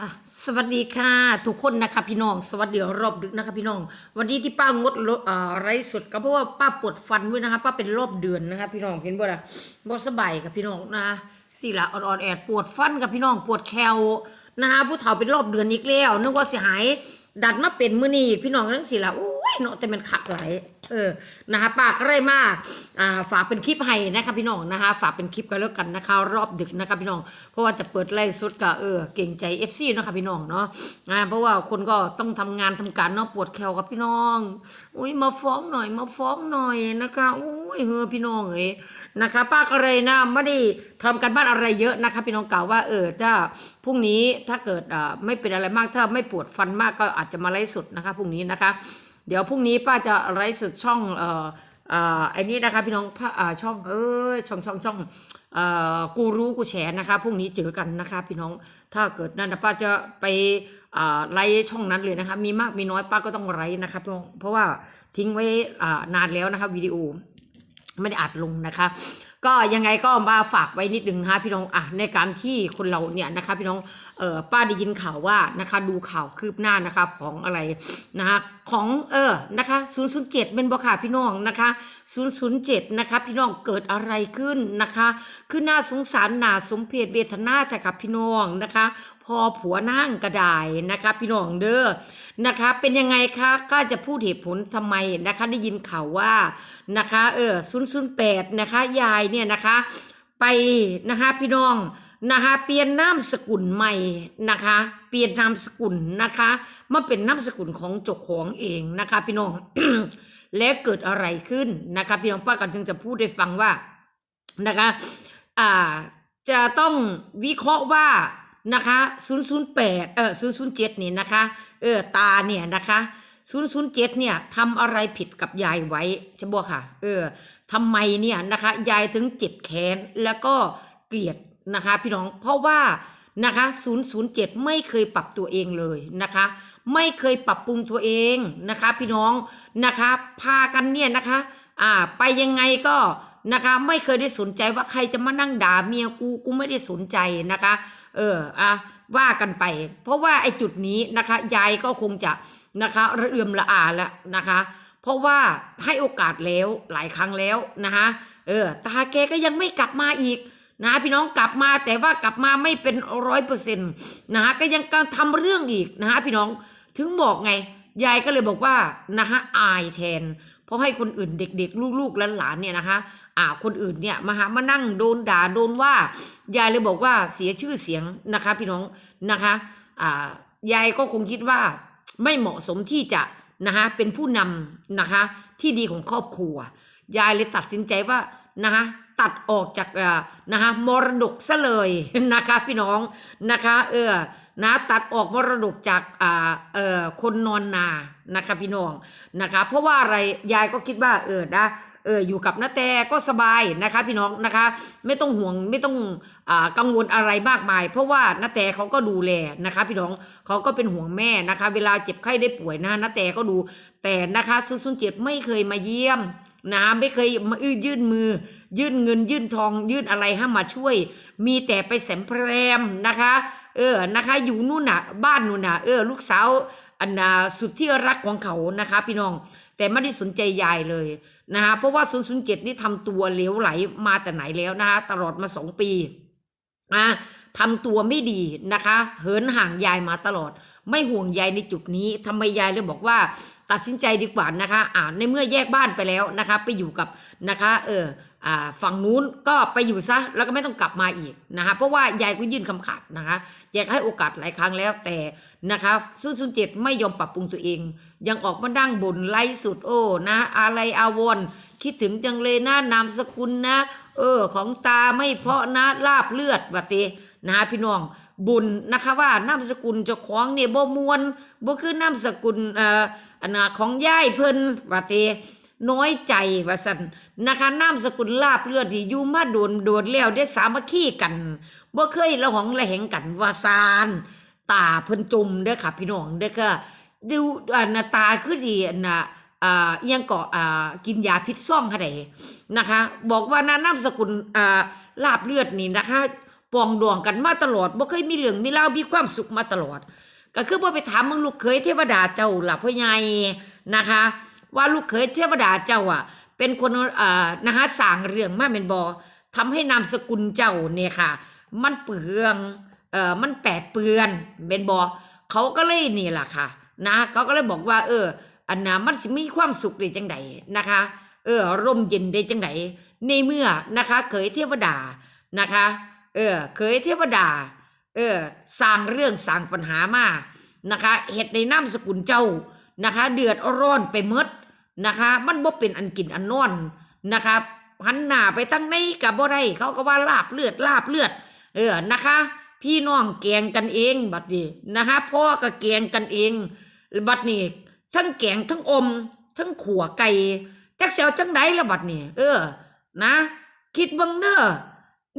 อะสวัสดีค่ะ ทุกคนนะคะพี่น้อง สวัสดีรอบดึกนะคะพี่น้อง วันนี้ที่ป้างดไร้สดก็เพราะว่าป้าปวดฟันด้วยนะคะ ป้าเป็นรอบเดือนนะคะ พี่น้องเห็นบ่ล่ะบ่สบายค่ะพี่น้องนะสิละอ่อนๆแอดปวดฟันกับพี่น้องปวดแคลนะคะผู้เฒ่าเป็นรอบเดือนอีกแล้วนึกว่าสิหายดัดมาเป็นมื้อนี้พี่น้องทั้งสิละโอ้ ยเนาะแต่มันขัดหลเออนะคะปาก็เลยมาอ่าฝากเป็นคลิปให้นะคะพี่น้องนะคะฝากเป็นคลิปกันแล้วกันนะคะ รอบดึกนะคะพี่น้อง เพราะว่าจะเปิดไล่สุดก็เออเก่งใจ FC เนาะค่ะพี่น้องเนาะอ่าเพราะว่าคนก็ต้องทำงานทำการเนาะปวดแขวกับพี่น้องอุ้ยมาฟ้องหน่อยมาฟ้องหน่อยนะคะอุ้ยเฮอพี่น้องเอ้ยนะคะป้าก็เลยนะไม่ได้ทำกันบ้านอะไรเยอะนะคะพี่น้องกล่าวว่าเออถ้าพรุ่งนี้ถ้าเกิดอ่าไม่เป็นอะไรมากถ้าไม่ปวดฟันมากก็อาจจะมาไล่สุดนะคะพรุ่งนี้นะคะ เดี๋ยวพรุ่งนี้ป้าจะไลฟ์สดช่องเอ่อเอ่อไอ้นี่นะคะพี่น้องป้าอ่าช่องเอ้ยช่องช่องช่องเอ่อกูรู้กูแฉนะคะพรุ่งนี้เจอกันนะคะ พี่น้องถ้าเกิดนั่นนะป้าจะไปอ่าไลฟ์ช่องนั้นเลยนะคะ มีมากมีน้อยป้าก็ต้องไลฟ์นะคะพี่น้องเพราะว่าทิ้งไว้อ่านานแล้วนะคะวิดีโอไม่ได้อัดลงนะคะ ก็ยังไงก็มาฝากไว้นิดนึงนะคะพี่น้องอะในการที่คนเราเนี่ยนะคะพี่น้องเออป้าได้ยินข่าวว่านะคะดูข่าวคืบหน้านะคะของอะไรนะคะของเออนะคะ007เป็นบอค่ะพี่น้องนะคะ007นะคะพี่น้องเกิดอะไรขึ้นนะคะคือน่าสงสารหนาสมเพชเวทนาแต่กับพี่น้องนะคะ พอผัวนั่งกระไดายนะคะพี่น้องเด้อนะคะเป็นยังไงคะก็จะพูดเหตุผลทำไมนะคะได้ยินข่าวว่านะคะเออ008นะคะยายเนี่ยนะคะไปนะคะพี่น้องนะคะเปลี่ยนนามสกุลใหม่นะคะเปลี่ยนนามสกุลนะคะมาเป็นนามสกุลของเจ้าของเองนะคะพี่น้องและเกิดอะไรขึ้นนะคะพี่น้องป้ากันจึงจะพูดให้ฟังว่านะคะอ่าจะต้องวิเคราะห์ว่านะคะ008เออ007นี่นะคะเออตาเนี่ยนะคะ 007เนี่ยทำอะไรผิดกับยายไว้จะบอกค่ะ เออทำไมเนี่ยนะคะยายถึงเจ็บแค้นแล้วก็เกลียดนะคะพี่น้องเพราะว่านะคะ007 ไม่เคยปรับตัวเองเลยนะคะ ไม่เคยปรับปรุงตัวเองนะคะ พี่น้องนะคะ พากันเนี่ยนะคะ อ่า ไปยังไงก็นะคะไม่เคยได้สนใจว่าใครจะมานั่งด่าเมียกูกูไม่ได้สนใจนะคะ เอออะว่ากันไป เพราะว่าไอ้จุดนี้นะคะ ยายก็คงจะ นะคะระเอือมละอาแล้วนะคะ เพราะว่าให้โอกาสแล้วหลายครั้งแล้วนะคะเออตาแกก็ยังไม่กลับมาอีกนะพี่น้องกลับมาแต่ว่ากลับมาไม่เป็นร้อยเปอร์เซ็นต์นะคะก็ยังการทำเรื่องอีกนะคะพี่น้องถึงบอกไงยายก็เลยบอกว่านะคะอายแทน เพราะให้คนอื่นเด็กๆ ลูกๆหลานๆเนี่ยนะคะอ่าคนอื่นเนี่ยมาหามานั่งโดนด่าโดนว่ายายเลยบอกว่าเสียชื่อเสียงนะคะ พี่น้องนะคะอ่ายายก็คงคิดว่า ไม่เหมาะสมที่จะนะคะเป็นผู้นำนะคะที่ดีของครอบครัว ยายเลยตัดสินใจว่านะคะตัดออกจากนะคะมรดกซะเลยนะคะพี่น้องนะคะเออนะตัดออกมรดกจากอ่าเอ่อคนนอนนานะคะพี่น้องนะคะเพราะว่าอะไรยายก็คิดว่าเออนะ เอออยู่กับน้าแต่ก็สบายนะคะพี่น้องนะคะ ไม่ต้องห่วงไม่ต้องอ่ากังวลอะไรมากมาย เพราะว่าน้าแต่เขาก็ดูแลนะคะ พี่น้องเขาก็เป็นห่วงแม่นะคะ เวลาเจ็บไข้ได้ป่วยนะน้าแต่ก็ดูแต่นะคะซุนซุนเจ็บไม่เคยมาเยี่ยมนะไม่เคยมาอื้อยื่นมือ ยื่นเงินยื่นทองยื่นอะไรให้มาช่วย มีแต่ไปแสมแพรมนะคะ เออนะคะอยู่นู่นน่ะ บ้านนู่นน่ะเออลูกสาวอันสุดที่รักของเขานะคะ พี่น้องแต่ไม่ได้สนใจยายเลย นะคะเพราะว่า 007 นี่ทำตัวเหลวไหลมาแต่ไหนแล้วนะคะตลอดมาสองปีนะทำตัวไม่ดีนะคะ เหินห่างยายมาตลอด ไม่ห่วงยายในจุดนี้ทำไมยายเลยบอกว่า ตัดสินใจดีกว่านะคะอ่าในเมื่อแยกบ้านไปแล้วนะคะ ไปอยู่กับนะคะเอออ่าฝั่งนู้นก็ไปอยู่ซะแล้วก็ไม่ต้องกลับมาอีกนะคะเพราะว่ายายก็ยื่นคำขาดนะคะอยากให้โอกาสหลายครั้งแล้วแต่นะคะซุนซุนเจ็ดไม่ยอมปรับปรุงตัวเอง ยังออกมาดั้งบนไล่สุดโอ้นะอะไรอาวรคิดถึงจังเลยนะนามสกุลนะ เออ ของตาไม่เพาะนะลาบเลือดบัดเตนะคะพี่น้อง บุญนะคะว่านามสกุลเจ้าของเนี่ยบ่มวนบ่คือนามสกุลเอ่ออันน่ะของย่ายเพิ่นบัดเตน้อยใจว่าซั่นนะคะนามสกุลลาบเลือดที่อยู่มาโดนโดนแล้วได้สามัคคีกันบ่เคยละหองละแหงกันว่าซานตาเพิ่นจมเด้อค่ะพี่น้องเด้อค่ะดูอันน่ะตาคือสิอันน่ะอ่ายังเกาะอ่ากินยาพิษซ่องค่ะไดนะคะ บอกว่านะนามสกุลอ่าลาบเลือดนี่นะคะ ปองดองกันมาตลอดบ่เคยมีเรื่องมีเล่ามีความสุขมาตลอด ก็คือบ่ไปถามมึงลูกเคยเทวดาเจ้าล่ะพ่อใหญ่นะคะ ว่าลูกเคยเทวดาเจ้าอะ เป็นคนอ่อนะคะสร้างเรื่องมาเป็นบอทำให้นามสกุลเจ้าเนี่ยค่ะ มันเปลืองเอ่อมันแปดเปือนเป็นบอเขาก็เลยนี่แหละค่ะ นะเขาก็เลยบอกว่า เออ อันน่ะมันสิมีความสุขได้จังไดนะคะ เออร่มเย็นได้จังไดในเมื่อนะคะเคยเทวดานะคะ เออ เคยเทวดา เออ สร้างเรื่องสร้างปัญหามานะคะเหตุในนามสกุลเจ้านะคะ เดือดร้อนไปหมดนะคะ มันบ่เป็นอันกินอันนอนนะคะหันหน้าไปทั้งในกับบ่ได้เขาก็ว่าลาบเลือดลาบเลือด เออนะคะ พี่น้องแกงกันเองบัดนี้นะคะพ่อก็แกงกันเอง บัดนี้ทั้งแกงทั้งอม ทั้งขัวไก่จักเสียวจังไดละบัดนี้เออ นะ คิดเบังเด้อ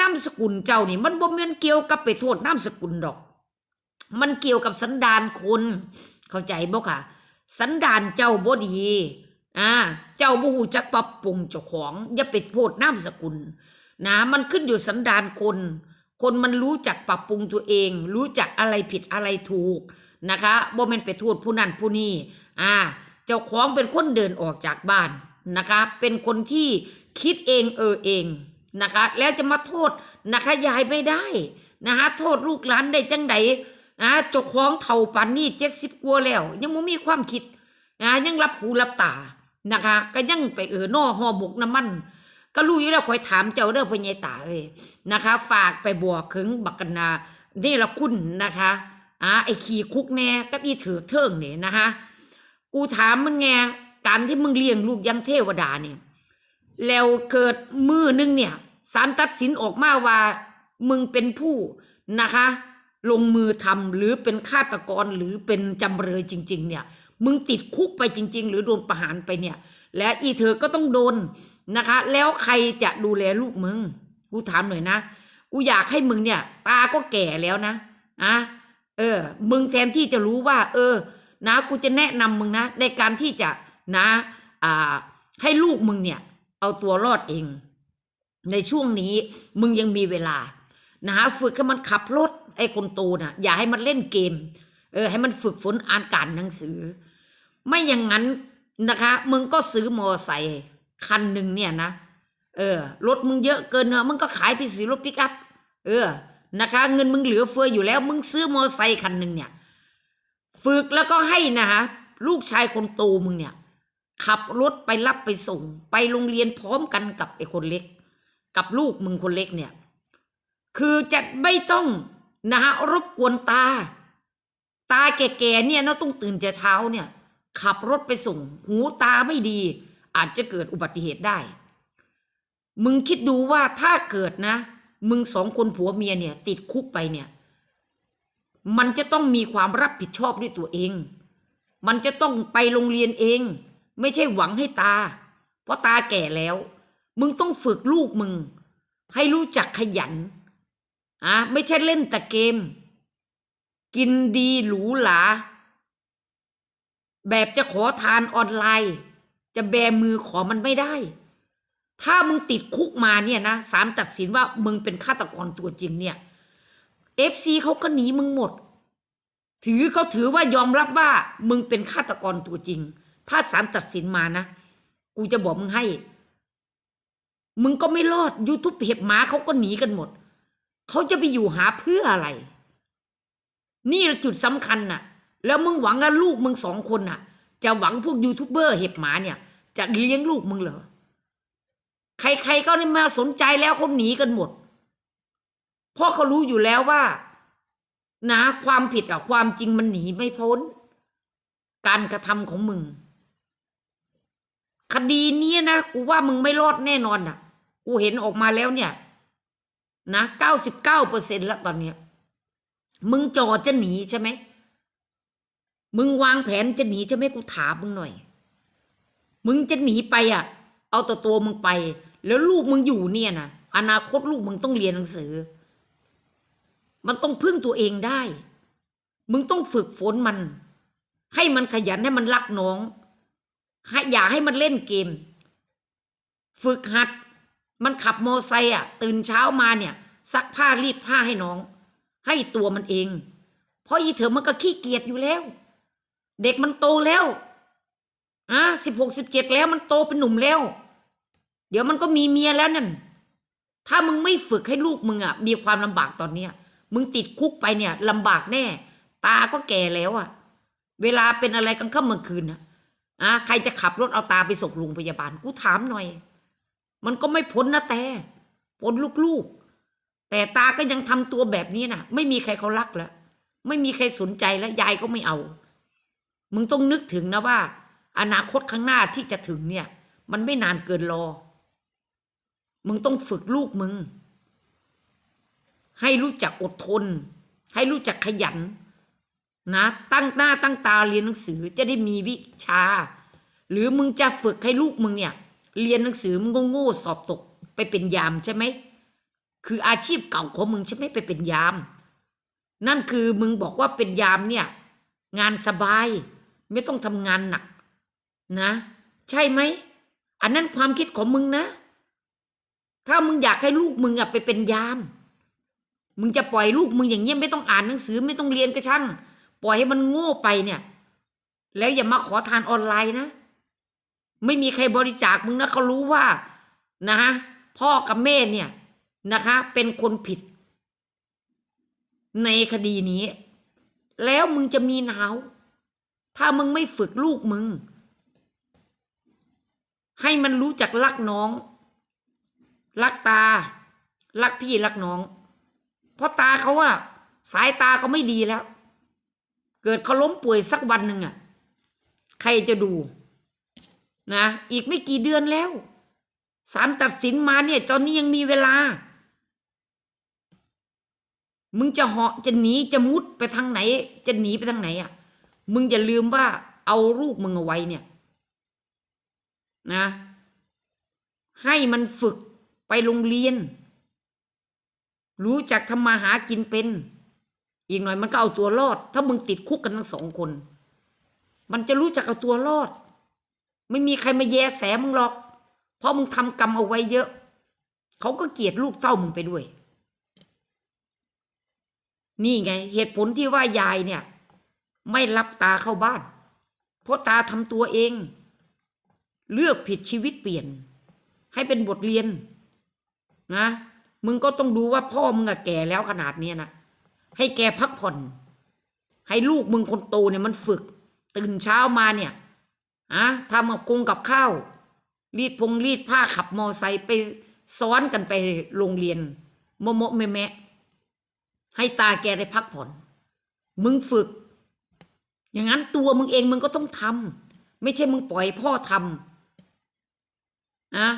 นามสกุลเจ้านี่ มันบ่แม่นเกี่ยวกับไปโทษนามสกุลดอก มันเกี่ยวกับสันดานคน เข้าใจบ่ค่ะ สันดานเจ้าบ่ดีอ่าเจ้าบ่ฮู้จักปรับปรุงเจ้าของอย่าไปโทษนามสกุล นะ มันขึ้นอยู่สันดานคน คนมันรู้จักปรับปรุงตัวเอง รู้จักอะไรผิดอะไรถูกนะคะบ่แม่นไปโทษผู้นั้นผู้นี้อ่า เจ้าของเป็นคนเดินออกจากบ้านนะคะ เป็นคนที่คิดเองเออเอง นะคะ แล้วจะมาโทษนะคะยายไม่ได้นะคะโทษลูกหลานได้จังใดนะเจ้าของเท่าปันนี่เจ็ดสิบกว่าแล้ว ยังไม่มีความคิดนะยังรับหูรับตานะคะ ก็ยังไปเออน่อห่อหมกน้ำมัน ก็รู้อยู่แล้วคอยถามเจ้าเด้อพ่อใหญ่ตาเอ้ยนะคะ ฝากไปบัวขึงบักกันนานี่ละคุณนะคะอ่าไอ้ขี่คุกแน่กับอีถือเทิงเนี่ยนะคะ กูถามมึงไงการที่มึงเลี้ยงลูกยังเทวดาเนี่ย แล้วเกิดมือนึงเนี่ยศาลตัดสินออกมาว่ามึงเป็นผู้นะคะ ลงมือทำหรือเป็นฆาตกรหรือเป็นจำเลยจริง ๆ เนี่ย มึงติดคุกไปจริง ๆ หรือโดนประหารไปเนี่ย และอีเธอก็ต้องโดนนะคะ แล้วใครจะดูแลลูกมึงกูถามหน่อยนะกูอยากให้มึงเนี่ย ตาก็แก่แล้วนะอะเออ มึงแทนที่จะรู้ว่า เออ นะ กูจะแนะนำมึงนะ ในการที่จะนะ อ่า ให้ลูกมึงเนี่ย เอาตัวรอดเอง ในช่วงนี้มึงยังมีเวลานะฮะฝึกให้มันขับรถไอ้คนโตน่ะ อย่าให้มันเล่นเกม เออ ให้มันฝึกฝนอ่านการหนังสือ ไม่อย่างนั้นนะคะ มึงก็ซื้อมอไซค์คันหนึ่งเนี่ยนะเออรถมึงเยอะเกินเนอะมึงก็ขายไปสิรถปิกอัพเออนะคะ เงินมึงเหลือเฟืออยู่แล้ว มึงซื้อมอไซค์คันหนึ่งเนี่ย ฝึกแล้วก็ให้นะฮะลูกชายคนโตมึงเนี่ย ขับรถไปรับไปส่ง ไปโรงเรียนพร้อมกันกับไอ้คนเล็ก กับลูกมึงคนเล็กเนี่ย คือจะไม่ต้องนะฮะรบกวนตา ตาแก่ๆเนี่ยนะต้องตื่นแต่เช้าเนี่ย ขับรถไปส่ง หูตาไม่ดี อาจจะเกิดอุบัติเหตุได้ มึงคิดดูว่าถ้าเกิดนะ มึงสองคนผัวเมียเนี่ย ติดคุกไปเนี่ย มันจะต้องมีความรับผิดชอบด้วยตัวเอง มันจะต้องไปโรงเรียนเอง ไม่ใช่หวังให้ตา เพราะตาแก่แล้ว มึงต้องฝึกลูกมึง ให้รู้จักขยันอะไม่ใช่เล่นแต่เกม กินดีหรูหรา แบบจะขอทานออนไลน์ จะแบมือขอมันไม่ได้ ถ้ามึงติดคุกมาเนี่ยนะศาลตัดสินว่ามึงเป็นฆาตกรตัวจริงเนี่ยเอฟซีเขาก็หนีมึงหมด ถือเขาถือว่ายอมรับว่ามึงเป็นฆาตกรตัวจริง ถ้าศาลตัดสินมานะ กูจะบอกมึงให้ มึงก็ไม่รอดยูทูบเห็บหมาเขาก็หนีกันหมด เขาจะไปอยู่หาเพื่ออะไร นี่จุดสำคัญน่ะ แล้วมึงหวังว่าลูกมึงสองคนน่ะ จะหวังพวกยูทูบเบอร์เห็บหมาเนี่ย จะเลี้ยงลูกมึงเหรอ ใครๆก็ไม่มาสนใจแล้วเขาหนีกันหมด เพราะเขารู้อยู่แล้วว่านะความผิดอะความจริงมันหนีไม่พ้น การกระทำของมึง คดีนี้นะกูว่ามึงไม่รอดแน่นอนอะ กูเห็นออกมาแล้วเนี่ย นะเก้าสิบเก้าเปอร์เซ็นแล้วตอนเนี้ย มึงจอจะหนีใช่ไหม มึงวางแผนจะหนีใช่ไหมกูถามมึงหน่อย มึงจะหนีไปอะ เอาแต่ตัวมึงไป แล้วลูกมึงอยู่เนี่ยนะอนาคตลูกมึงต้องเรียนหนังสือ มันต้องพึ่งตัวเองได้ มึงต้องฝึกฝนมัน ให้มันขยันให้มันรักน้อง ให้อย่าให้มันเล่นเกม ฝึกหัด มันขับมอไซค์อะ ตื่นเช้ามาเนี่ย ซักผ้ารีดผ้าให้น้อง ให้ตัวมันเอง เพราะอีเถอะมันก็ขี้เกียจอยู่แล้ว เด็กมันโตแล้วอะสิบหกสิบเจ็ดแล้วมันโตเป็นหนุ่มแล้ว เดี๋ยวมันก็มีเมียแล้วนั่น ถ้ามึงไม่ฝึกให้ลูกมึงอะ มีความลำบากตอนเนี้ยมึงติดคุกไปเนี่ยลำบากแน่ ตาก็แก่แล้วอะ เวลาเป็นอะไรกลางค่ำกลางคืนนะ อะใครจะขับรถเอาตาไปส่งโรงพยาบาล กูถามหน่อย มันก็ไม่พ้นนะแต่พ้นลูกๆ แต่ตาก็ยังทำตัวแบบนี้นะไม่มีใครเขารักแล้ว ไม่มีใครสนใจแล้วยายก็ไม่เอา มึงต้องนึกถึงนะว่า อนาคตข้างหน้าที่จะถึงเนี่ย มันไม่นานเกินรอ มึงต้องฝึกลูกมึง ให้รู้จักอดทน ให้รู้จักขยัน นะตั้งหน้าตั้งตาเรียนหนังสือจะได้มีวิชา หรือมึงจะฝึกให้ลูกมึงเนี่ย เรียนหนังสือมึงก็โง่สอบตกไปเป็นยามใช่ไหมคืออาชีพเก่าของมึงใช่ไหมไปเป็นยาม นั่นคือมึงบอกว่าเป็นยามเนี่ย งานสบายไม่ต้องทำงานหนักนะ ใช่ไหมอันนั้นความคิดของมึงนะ ถ้ามึงอยากให้ลูกมึงอะไปเป็นยาม มึงจะปล่อยลูกมึงอย่างเงี้ยไม่ต้องอ่านหนังสือไม่ต้องเรียนก็ช่าง ปล่อยให้มันโง่ไปเนี่ย แล้วอย่ามาขอทานออนไลน์นะ ไม่มีใครบริจาคมึงนะเขารู้ว่านะฮะพ่อกับแม่เนี่ยนะคะ เป็นคนผิด ในคดีนี้ แล้วมึงจะมีหนาว ถ้ามึงไม่ฝึกลูกมึง ให้มันรู้จักรักน้อง รักตา รักพี่รักน้อง เพราะตาเขาว่าสายตาเขาไม่ดีแล้ว เกิดเขาล้มป่วยสักวันหนึ่งอะ ใครจะดูนะอีกไม่กี่เดือนแล้วศาลตัดสินมาเนี่ย ตอนนี้ยังมีเวลา มึงจะเหาะจะหนีจะมุดไปทางไหน จะหนีไปทางไหนอะ มึงอย่าลืมว่าเอาลูกมึงเอาไว้เนี่ย นะ ให้มันฝึกไปโรงเรียน รู้จักทำมาหากินเป็น อีกหน่อยมันก็เอาตัวรอด ถ้ามึงติดคุกกันทั้งสองคน มันจะรู้จักเอาตัวรอด ไม่มีใครมาแยแสมึงหรอก เพราะมึงทำกรรมเอาไว้เยอะ เขาก็เกลียดลูกเต้ามึงไปด้วย นี่ไง เหตุผลที่ว่ายายเนี่ย ไม่รับตาเข้าบ้าน เพราะตาทำตัวเอง เลือกผิดชีวิตเปลี่ยน ให้เป็นบทเรียน นะ มึงก็ต้องดูว่าพ่อมึงอะแก่แล้วขนาดเนี้ยนะ ให้แกพักผ่อน ให้ลูกมึงคนโตเนี่ยมันฝึก ตื่นเช้ามาเนี่ยอะทำกับกงกับข้าว รีดพงรีดผ้าขับมอไซค์ไปซ้อนกันไปโรงเรียนโมโมะแม่แม่ให้ตาแกได้พักผ่อน มึงฝึก อย่างนั้นตัวมึงเองมึงก็ต้องทำไม่ใช่มึงปล่อยพ่อทำนะ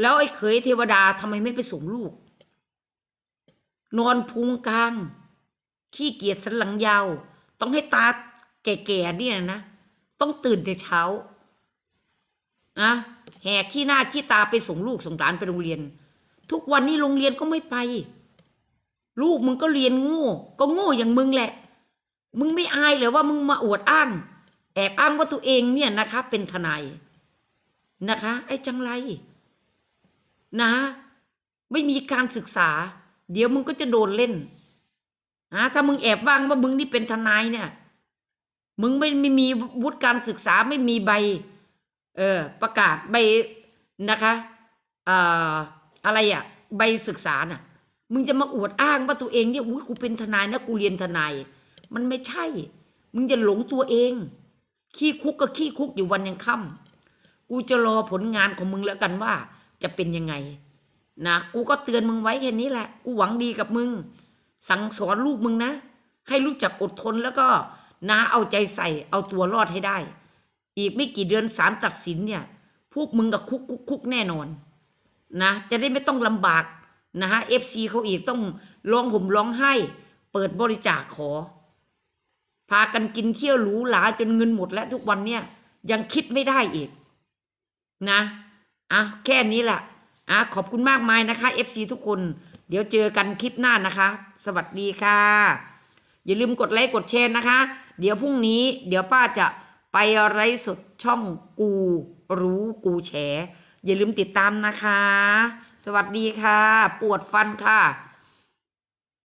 แล้วไอ้เขยเทวดาทำไมไม่ไปส่งลูก นอนพุงกลาง ขี้เกียจสันหลังยาว ต้องให้ตาแก่ๆเนี่ยนะ ต้องตื่นแต่เช้าอะแหกขี้หน้าขี้ตาไปส่งลูกส่งหลานไปโรงเรียน ทุกวันนี้โรงเรียนก็ไม่ไป ลูกมึงก็เรียนโง่ ก็โง่อย่างมึงแหละ มึงไม่อายเลยว่ามึงมาอวดอ้าง แอบอ้างว่าตัวเองเนี่ยนะคะ เป็นทนายนะคะ ไอ้จังไรนะ ไม่มีการศึกษา เดี๋ยวมึงก็จะโดนเล่นนะถ้ามึงแอบว่างว่ามึงนี่เป็นทนายเนี่ย มึงไม่ไม่มีวุฒิการศึกษาไม่มีใบ เออประกาศใบนะคะเอ่ออะไรอะใบศึกษาน่ะ มึงจะมาอวดอ้างว่าตัวเองเนี่ยอุ้ยกูเป็นทนายนะกูเรียนทนาย มันไม่ใช่ มึงจะหลงตัวเอง ขี้คุกก็ขี้คุกอยู่วันยังค่ำกูจะรอผลงานของมึงแล้วกันว่าจะเป็นยังไง นะกูก็เตือนมึงไว้แค่นี้แหละ กูหวังดีกับมึง สั่งสอนลูกมึงนะ ให้รู้จักอดทนแล้วก็นะเอาใจใส่เอาตัวรอดให้ได้ อีกไม่กี่เดือนศาลตัดสินเนี่ย พวกมึงกับคุกคุกคุกแน่นอน นะ จะได้ไม่ต้องลำบากนะฮะเอฟซีเขาอีกต้องร้องห่มร้องไห้ เปิดบริจาคขอ พากันกินเที่ยวหรูหราจนเงินหมดแล้วทุกวันเนี่ย ยังคิดไม่ได้อีก นะอะแค่นี้แหละ อะขอบคุณมากมายนะคะ FC ทุกคน เดี๋ยวเจอกันคลิปหน้านะคะ สวัสดีค่ะ อย่าลืมกดไลค์กดแชร์นะคะ เดี๋ยวพรุ่งนี้ เดี๋ยวป้าจะไปไลฟ์สดช่องกูรู้กูแฉอย่าลืมติดตามนะคะ สวัสดีค่ะ ปวดฟันค่ะ